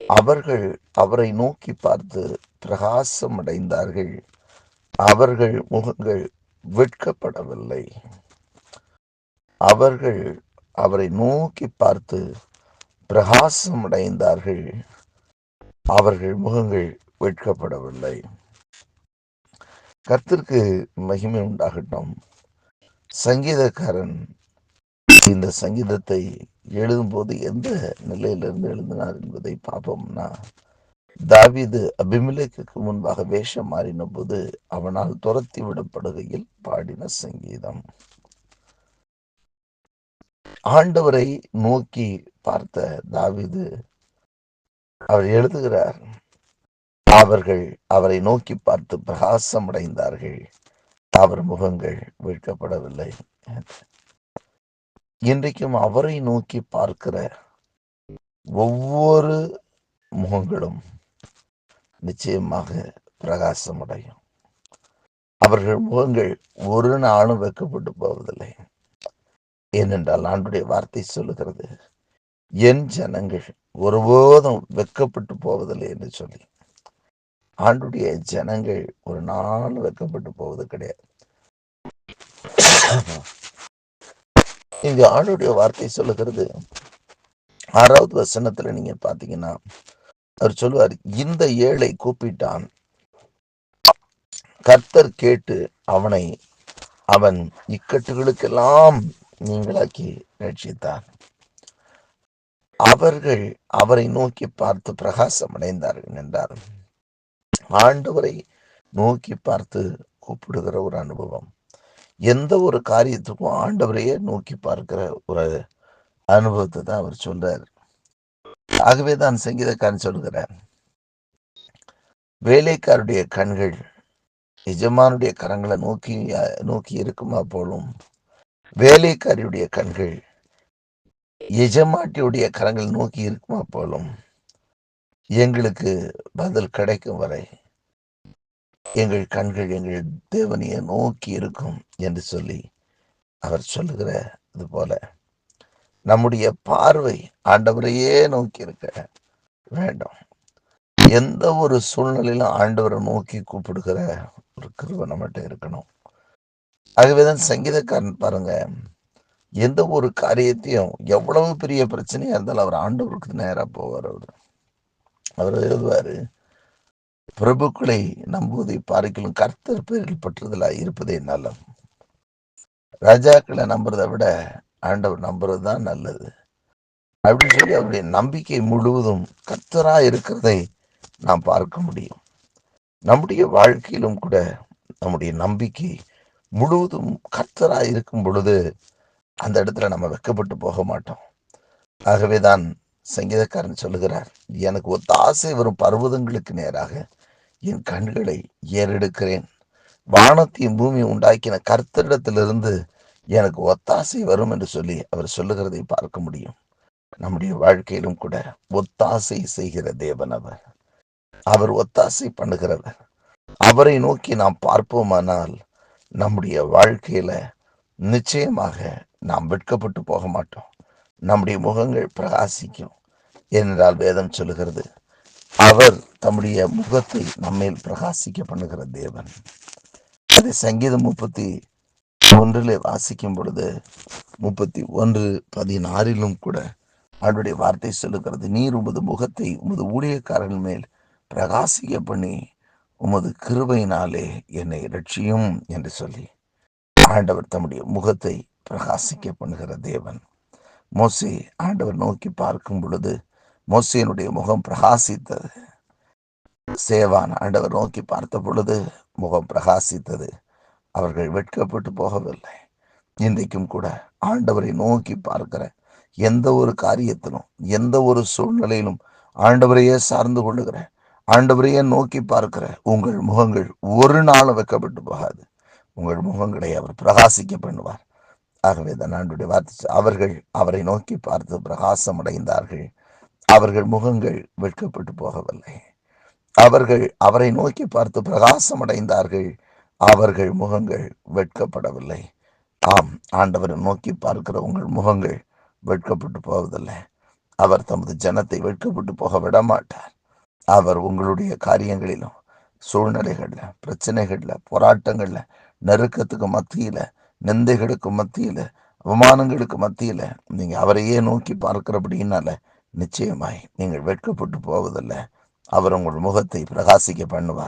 அவர்கள் அவரை நோக்கி பார்த்து பிரகாசம் அடைந்தார்கள் அவர்கள் முகங்கள் வெட்கப்படவில்லை. அவர்கள் அவரை நோக்கி பார்த்து பிரகாசம் அடைந்தார்கள் அவர்கள் முகங்கள் வெட்கப்படவில்லை. கத்திற்கு மகிமை உண்டாகட்டும். சங்கீதக்காரன் இந்த சங்கீதத்தை எழுதும்போது எந்த நிலையிலிருந்து எழுதினார் என்பதை பார்ப்போம்னா தாவிது அபிமிலேக்கு முன்பாக வேஷம் மாறின போது அவனால் துரத்தி விடப்படுகையில் பாடின சங்கீதம். ஆண்டவரை நோக்கி பார்த்த தாவிது அவர் எழுதுகிறார் அவர்கள் அவரை நோக்கி பார்த்து பிரகாசம் அடைந்தார்கள் அவர் முகங்கள் வீழ்க்கப்படவில்லை இன்றைக்கும் அவரை நோக்கி பார்க்கிற ஒவ்வொரு முகங்களும் நிச்சயமாக பிரகாசம் அடையும் அவர்கள் முகங்கள் ஒரு நாளும் வெக்கப்பட்டு போவதில்லை. ஏனென்றால் ஆண்டுடைய வார்த்தை சொல்லுகிறது என் ஜனங்கள் ஒருபோதும் வெக்கப்பட்டு போவதில்லை என்று சொல்லி. ஆண்டுடைய ஜனங்கள் ஒரு நாள் வெக்கப்பட்டு போவது கிடையாது. இங்கு ஆண்டுடைய வார்த்தை சொல்லுகிறது. ஆறாவது வசனத்துல நீங்க பாத்தீங்கன்னா அவர் சொல்லுவார் இந்த ஏழை கூப்பிட்டான். கர்த்தர் கேட்டு அவனை அவன் இக்கட்டுகளுக்கெல்லாம் நீங்களாக்கி ரட்சித்தார். அவர்கள் அவரை நோக்கி பார்த்து பிரகாசம் அடைந்தார்கள் என்றார். ஆண்டவரை நோக்கி பார்த்து கூப்பிடுகிற ஒரு அனுபவம். எந்த ஒரு காரியத்துக்கும் ஆண்டவரையே நோக்கி பார்க்கிற ஒரு அனுபவத்தை தான் அவர் சொல்றார். ஆகவே தான் சங்கீதக்காரன் சொல்கிறார் வேலைக்காருடைய கண்கள் எஜமானுடைய கரங்களை நோக்கி நோக்கி இருக்குமா போலும் வேலைக்காரியுடைய கண்கள் எஜமாட்டியுடைய கரங்கள் நோக்கி இருக்குமா போலும் எங்களுக்கு பதில் கிடைக்கும் வரை எங்கள் கண்கள் எங்கள் தேவனையை நோக்கி இருக்கும் என்று சொல்லி அவர் சொல்லுகிற இது போல நம்முடைய பார்வை ஆண்டவரையே நோக்கி இருக்க வேண்டும். எந்த ஒரு சூழ்நிலையிலும் ஆண்டவரை நோக்கி கூப்பிடுகிற ஒரு கிருவை நம்மகிட்ட இருக்கணும். ஆகவேதான் சங்கீதக்காரன் பாருங்க எந்த ஒரு காரியத்தையும் எவ்வளவு பெரிய பிரச்சனையா இருந்தாலும் அவர் ஆண்டவருக்கு நேரா போவார் அவர். அவர் எழுதுவாரு பிரபுக்களை நம்புவதை பார்க்கலும் கர்த்தர் பேரில் பற்றுதலா இருப்பதே நல்லது ராஜாக்களை நம்புறதை விட ஆண்டவர் நம்புறது தான் நல்லது. அப்படின்னு சொல்லி அவருடைய நம்பிக்கை முழுவதும் கர்த்தரா இருக்கிறதை நாம் பார்க்க முடியும். நம்முடைய வாழ்க்கையிலும் கூட நம்முடைய நம்பிக்கை முழுவதும் கர்த்தரா இருக்கும் பொழுது அந்த இடத்துல நம்ம வெக்கப்பட்டு போக மாட்டோம். ஆகவே தான் சங்கீதக்காரன் சொல்லுகிறார் எனக்கு ஒத்த ஆசை வரும் பர்வதங்களுக்கு நேராக. என் கண்களை ஏறெடுக்கிறேன். வானத்தையும் பூமி உண்டாக்கின கர்த்தரிடத்திலிருந்து எனக்கு ஒத்தாசை வரும் என்று சொல்லி அவர் சொல்லுகிறதை பார்க்க முடியும். நம்முடைய வாழ்க்கையிலும் கூட ஒத்தாசை செய்கிற தேவன் அவர். அவர் ஒத்தாசை பண்ணுகிறவர். அவரை நோக்கி நாம் பார்ப்போமானால் நம்முடைய வாழ்க்கையில நிச்சயமாக நாம் வெட்கப்பட்டு போக மாட்டோம். நம்முடைய முகங்கள் பிரகாசிக்கும். ஏனென்றால் வேதம் சொல்லுகிறது அவர் தம்முடைய முகத்தை நம்மேல் பிரகாசிக்க பண்ணுகிற தேவன். அது சங்கீதம் முப்பத்தி ஒன்றிலே வாசிக்கும் பொழுது முப்பத்தி ஒன்று பதினாறிலும் கூட அவருடைய வார்த்தை சொல்லுகிறது நீர் உமது முகத்தை உமது ஊழியக்காரன் மேல் பிரகாசிக்க பண்ணி உமது கிருபையினாலே என்னை ரட்சியும் என்று சொல்லி ஆண்டவர் தம்முடைய முகத்தை பிரகாசிக்க பண்ணுகிற தேவன். மோசே ஆண்டவர் நோக்கி பார்க்கும் பொழுது மோசையனுடைய முகம் பிரகாசித்தது. சேவான் ஆண்டவர் நோக்கி பார்த்த பொழுது முகம் பிரகாசித்தது. அவர்கள் வெட்கப்பட்டு போகவில்லை. இன்றைக்கும் கூட ஆண்டவரை நோக்கி பார்க்கிற எந்த ஒரு காரியத்திலும் எந்த ஒரு சூழ்நிலையிலும் ஆண்டவரையே சார்ந்து கொள்ளுகிற ஆண்டவரையே நோக்கி பார்க்கிற உங்கள் முகங்கள் ஒரு நாளும் வைக்கப்பட்டு போகாது. உங்கள் முகங்களை அவர் பிரகாசிக்க பண்ணுவார். ஆகவே தான் ஆண்டுடைய வார்த்தை அவர்கள் அவரை நோக்கி பார்த்து பிரகாசம் அடைந்தார்கள் அவர்கள் முகங்கள் வெட்கப்பட்டு போகவில்லை. அவர்கள் அவரை நோக்கி பார்த்து பிரகாசம் அடைந்தார்கள் அவர்கள் முகங்கள் வெட்கப்படவில்லை. ஆம் ஆண்டவரை நோக்கி பார்க்கிற உங்கள் முகங்கள் வெட்கப்பட்டு போவதில்லை. அவர் தமது ஜனத்தை வெட்கப்பட்டு போக விடமாட்டார். அவர் உங்களுடைய காரியங்களிலும் சூழ்நிலைகள்ல பிரச்சனைகள்ல போராட்டங்கள்ல நெருக்கத்துக்கு மத்தியில நிந்தைகளுக்கு மத்தியில அவமானங்களுக்கு மத்தியில நீங்க அவரையே நோக்கி பார்க்கிறபடினால நிச்சயமாய் நீங்கள் வெட்கப்பட்டு போவதில்லை. அவர் உங்கள் முகத்தை பிரகாசிக்க பண்ணுவார்.